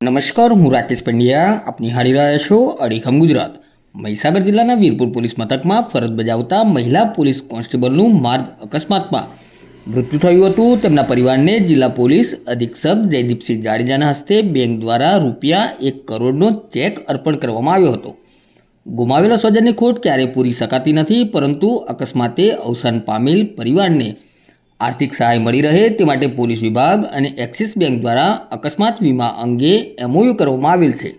નમસ્કાર, હું રાકેશ પંડ્યા. આપ નિહાળી રહ્યા છો અડીખમ ગુજરાત. મહીસાગર જિલ્લાના વીરપુર પોલીસ મથકમાં ફરજ બજાવતા મહિલા પોલીસ કોન્સ્ટેબલનું માર્ગ અકસ્માતમાં મૃત્યુ થયું હતું. તેમના પરિવારને જિલ્લા પોલીસ અધિક્ષક જયદીપસિંહ જાડેજાના હસ્તે બેંક દ્વારા રૂપિયા એક કરોડનો ચેક અર્પણ કરવામાં આવ્યો હતો. ગુમાવેલા સ્વજનની ખોટ ક્યારેય પૂરી શકાતી નથી, પરંતુ અકસ્માતે અવસાન પામેલ પરિવારને આર્થિક સહાય મળી રહે તે માટે પોલીસ વિભાગ અને એક્સિસ બેંક દ્વારા અકસ્માત વીમા અંગે એમઓયુ કરવામાં આવેલ છે.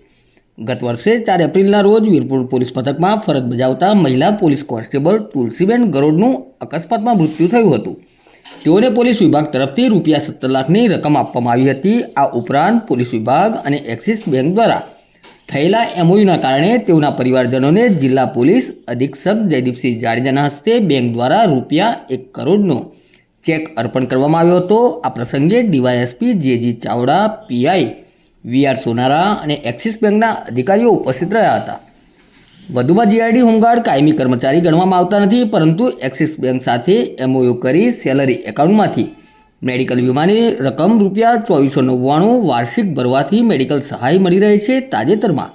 ગત વર્ષે ચાર એપ્રિલના રોજ વીરપુર પોલીસ મથકમાં ફરજ બજાવતા મહિલા પોલીસ કોન્સ્ટેબલ તુલસીબેન ગરોડનું અકસ્માતમાં મૃત્યુ થયું હતું. તેઓને પોલીસ વિભાગ તરફથી રૂપિયા સત્તર લાખની રકમ આપવામાં આવી હતી. આ ઉપરાંત પોલીસ વિભાગ અને એક્સિસ બેંક દ્વારા થયેલા એમઓયુના કારણે તેઓના પરિવારજનોને જિલ્લા પોલીસ અધિક્ષક જયદીપસિંહ જાડેજાના હસ્તે બેંક દ્વારા રૂપિયા એક કરોડનો ચેક અર્પણ કરવામાં આવ્યો હતો. આ પ્રસંગે DYSP J G Chavda, PI VR Sonara અને એક્સિસ બેંકના અધિકારીઓ ઉપસ્થિત રહ્યા હતા. વધુમાં જીઆઈડી હોમગાર્ડ કાયમી કર્મચારી ગણવામાં આવતા નથી, પરંતુ એક્સિસ બેંક સાથે એમઓયુ કરી સેલરી એકાઉન્ટમાંથી મેડિકલ વીમાની રકમ રૂપિયા ચોવીસો નવ્વાણું વાર્ષિક ભરવાથી મેડિકલ સહાય મળી રહે છે તાજેતરમાં.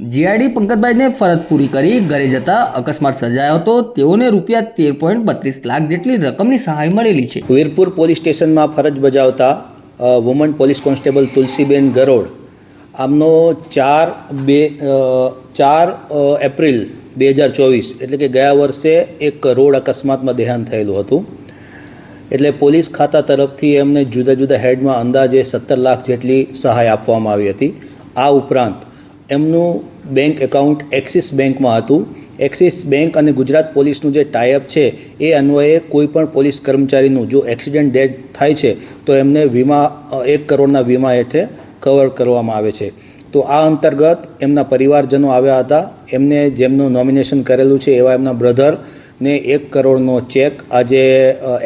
જીઆરડી પંકજભાઈને ફરજ પૂરી કરી ઘરે જતા અકસ્માત સર્જાયો હતો. તેઓને રૂપિયા તેર પોઈન્ટ બત્રીસ લાખ જેટલી રકમની સહાય મળેલી છે. વીરપુર પોલીસ સ્ટેશનમાં ફરજ બજાવતા woman police constable Tulsiben Garod આમનો ચાર બે ચાર એપ્રિલ બે હજાર ચોવીસ, એટલે કે ગયા વર્ષે એક રોડ અકસ્માતમાં દેહાંત થયેલું હતું. એટલે પોલીસ ખાતા તરફથી એમને જુદા જુદા હેડમાં અંદાજે સત્તર લાખ જેટલી સહાય આપવામાં આવી હતી. આ ઉપરાંત એમનું બેંક એકાઉન્ટ એક્સિસ બેંકમાં હતું. એક્સિસ બેંક અને ગુજરાત પોલીસનું જે ટાઈઅપ છે, એ અન્વયે કોઈપણ પોલીસ કર્મચારીનું જો એક્સિડન્ટ ડેથ થાય છે, તો એમને વીમા એક કરોડના વીમા હેઠળ કવર કરવામાં આવે છે. તો આ અંતર્ગત એમના પરિવારજનો આવ્યા હતા. એમને જેમનું નોમિનેશન કરેલું છે, એવા એમના બ્રધર ને એક કરોડનો ચેક આજે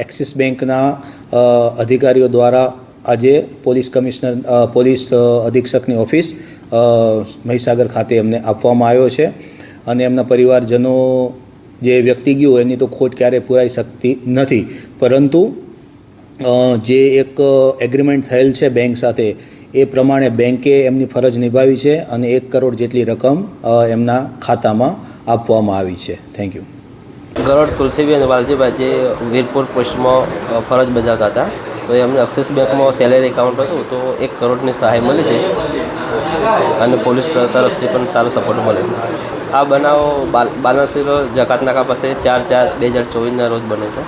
એક્સિસ બેંકના અધિકારીઓ દ્વારા આજે પોલીસ કમિશનર પોલીસ અધિક્ષકની ઓફિસ મહીસાગર ખાતે એમને આપવામાં આવ્યો છે. અને એમના પરિવારજનો જે વ્યક્તિ ગયું એની તો ખોટ ક્યારેય પૂરાઈ શકતી નથી. પરંતુ જે એક એગ્રીમેન્ટ થયેલ છે બેંક સાથે, એ પ્રમાણે બેંકે એમની ફરજ નિભાવી છે અને એક કરોડ જેટલી રકમ એમના ખાતામાં આપવામાં આવી છે. થેન્ક યુ ગરોડ તુલસીબેન વાલજીભાઈ જે વીરપુર પોસ્ટમાં ફરજ બજાવતા હતા. તો એમને એક્સિસ બેંકમાં સેલેરી એકાઉન્ટ હતું, તો એક કરોડની સહાય મળી છે અને પોલીસ તરફથી પણ સારો સપોર્ટ મળે છે આ બનાવ બાલ બાલાસિરો જકાતનાકા પાસે ચાર ચાર બે હજાર ચોવીસના રોજ બને છે